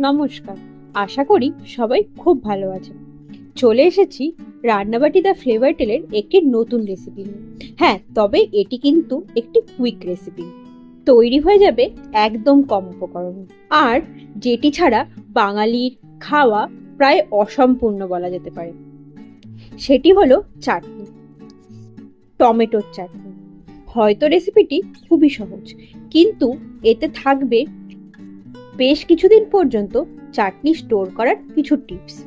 নমস্কার। আশা করি সবাই খুব ভালো আছেন। চলে এসেছি রান্নাবাটি দ্য ফ্লেভার টেলের একটি নতুন রেসিপি নিয়ে। হ্যাঁ তবে এটি কিন্তু একটি কুইক রেসিপি তৈরি হয়ে যাবে একদম কম উপকরণ। আর যেটি ছাড়া বাঙালির খাওয়া প্রায় অসম্পূর্ণ বলা যেতে পারে। সেটি হলো চাটনি। টমেটোর চাটনি। হয়তো রেসিপিটি খুবই সহজ, কিন্তু এতে থাকবে বেশ কিছুদিন পর্যন্ত চাটনি স্টোর করার কিছু টিপস।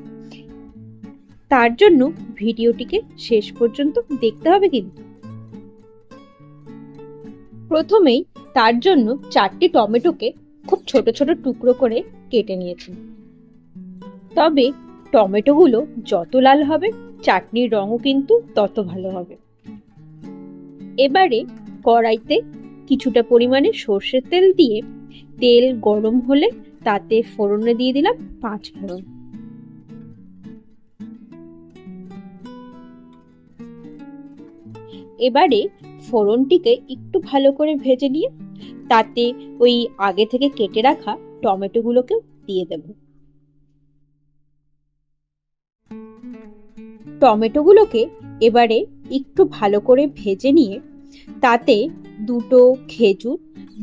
তার জন্য ভিডিওটিকে শেষ পর্যন্ত দেখতে হবে কিন্তু। প্রথমেই তার জন্য চারটি টমেটোকে খুব ছোট ছোট টুকরো করে কেটে নিয়েছি। তবে টমেটোগুলো যত লাল হবে, চাটনির রঙও কিন্তু তত ভালো হবে। এবারে কড়াইতে কিছুটা পরিমাণে সর্ষের তেল দিয়ে তেল গরম হলে তাতে ফোড়নে দিয়ে দিলাম পাঁচ ফোড়ন। এবারে ফোড়নটিকে একটু ভালো করে ভেজে নিয়ে তাতে ওই আগে থেকে কেটে রাখা টমেটোগুলোকে দিয়ে দেব। টমেটোগুলোকে এবারে একটু ভালো করে ভেজে নিয়ে তাতে দুটো খেজুর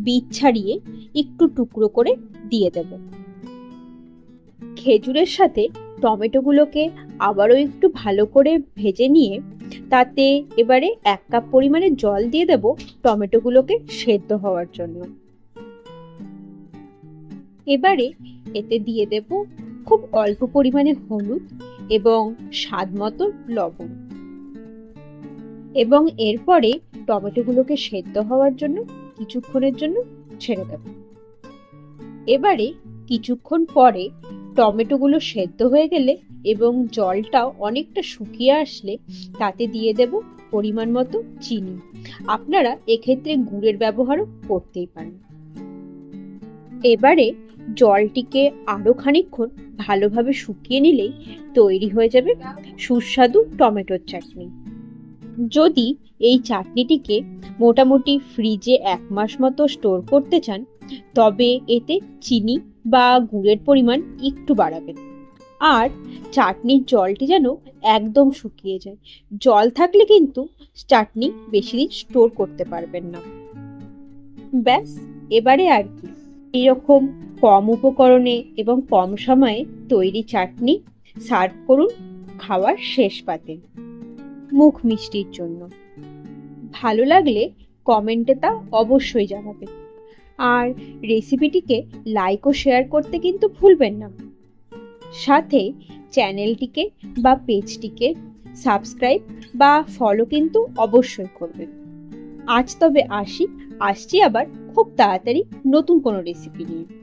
বীজ ছাড়িয়ে একটু টুকরো করে দিয়ে দেব। খেজুরের সাথে টমেটোগুলোকে আবারও একটু ভালো করে ভেজে নিয়ে তাতে এবারে এক কাপ পরিমাণে জল দিয়ে দেব টমেটোগুলোকে সেদ্ধ হওয়ার জন্য। এবারে এতে দিয়ে দেব খুব অল্প পরিমাণে হলুদ এবং স্বাদ মতো লবণ। এবং এরপরে টমেটোগুলোকে সেদ্ধ হওয়ার জন্য কিছুক্ষণের জন্য ছেড়ে দেব। এবারে কিছুক্ষণ পরে টমেটোগুলো সেদ্ধ হয়ে গেলে এবং জলটাও অনেকটা শুকিয়ে আসলে তাতে দিয়ে দেব পরিমাণ মতো চিনি। আপনারা এক্ষেত্রে গুড়ের ব্যবহারও করতেই পারেন। এবারে জলটিকে আরও খানিকক্ষণ ভালোভাবে শুকিয়ে নিলেই তৈরি হয়ে যাবে সুস্বাদু টমেটোর চাটনি। যদি এই চাটনিটিকে মোটামুটি ফ্রিজে এক মাস মতো স্টোর করতে চান তবে এতে চিনি বা গুড়ের পরিমাণ একটু বাড়াবেন আর চাটনির জলটি যেন একদম শুকিয়ে যায়। জল থাকলে কিন্তু চাটনি বেশি দিন স্টোর করতে পারবেন না। ব্যাস, এবারে আর কি। এরকম কম উপকরণে এবং কম সময়ে তৈরি চাটনি সার্ভ করুন খাওয়ার শেষ পাতে। মুখ মিষ্টির জন্য। ভালো লাগলে কমেন্টে তা অবশ্যই জানাবেন। আর রেসিপিটিকে লাইক ও শেয়ার করতে কিন্তু ভুলবেন না। সাথে চ্যানেলটিকে বা পেজটিকে সাবস্ক্রাইব বা ফলো কিন্তু অবশ্যই করবেন। আজ তবে আসি, আসছি আবার খুব তাড়াতাড়ি নতুন কোনো রেসিপি নিয়ে।